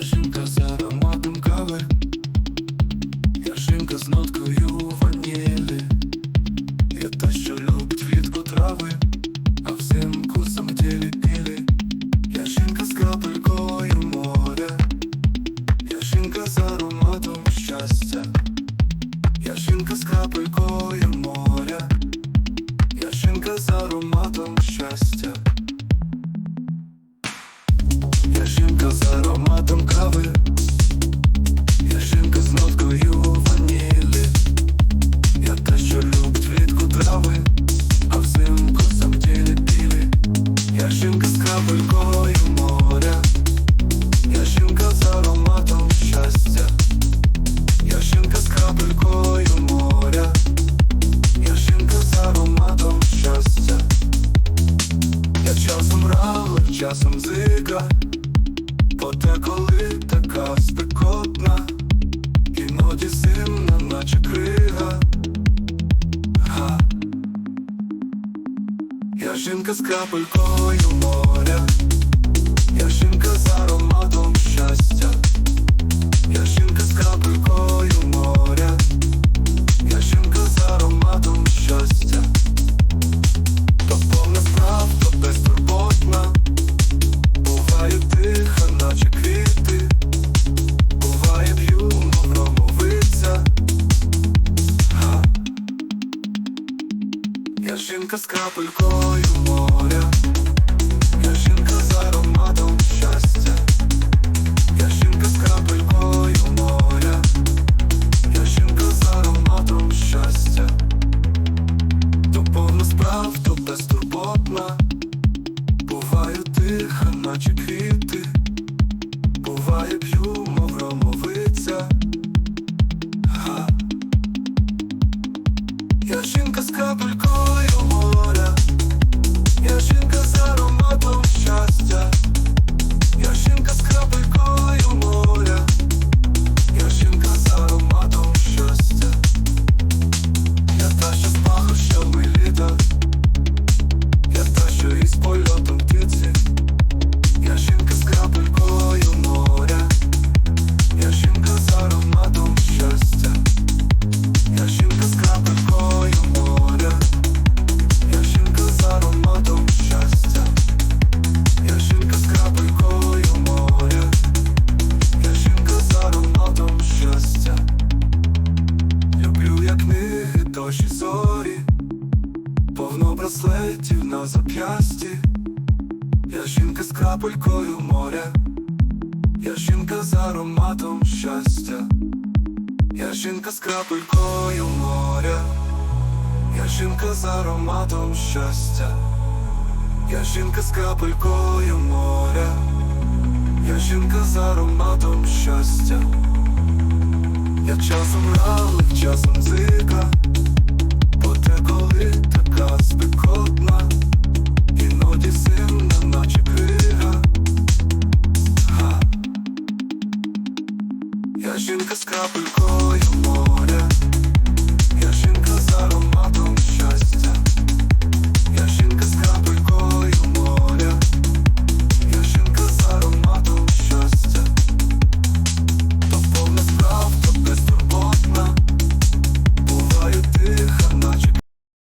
жінка з ароматом кави, я жінка з ноткою ванілі, я та, що любить влітку трави, а взимку саме тілі білі, я жінка з крапелькою моря, я жінка з ароматом щастя, я жінка з крапелькою моря, я жінка з ароматом щастя. Подеколи така спекотна, іноді зимна, наче крига. Га. Я жінка з крапелькою моря, я жінка з ароматом Я жінка з крапелькою моря. Я жінка з щастя. Я з крапелькою моря. Я жінка з щастя. То повна справ, то безтурботна. Буваю тиха, наче квіти. Буває п'ю, повно браслетів на зап'ясті. Я жінка з крапелькою моря, я жінка з ароматом щастя, я жінка з крапелькою моря, я жінка з ароматом щастя, я жінка з крапелькою моря, я жінка з ароматом щастя. Я часом равлик, часом зика жінка з крапелькою. мов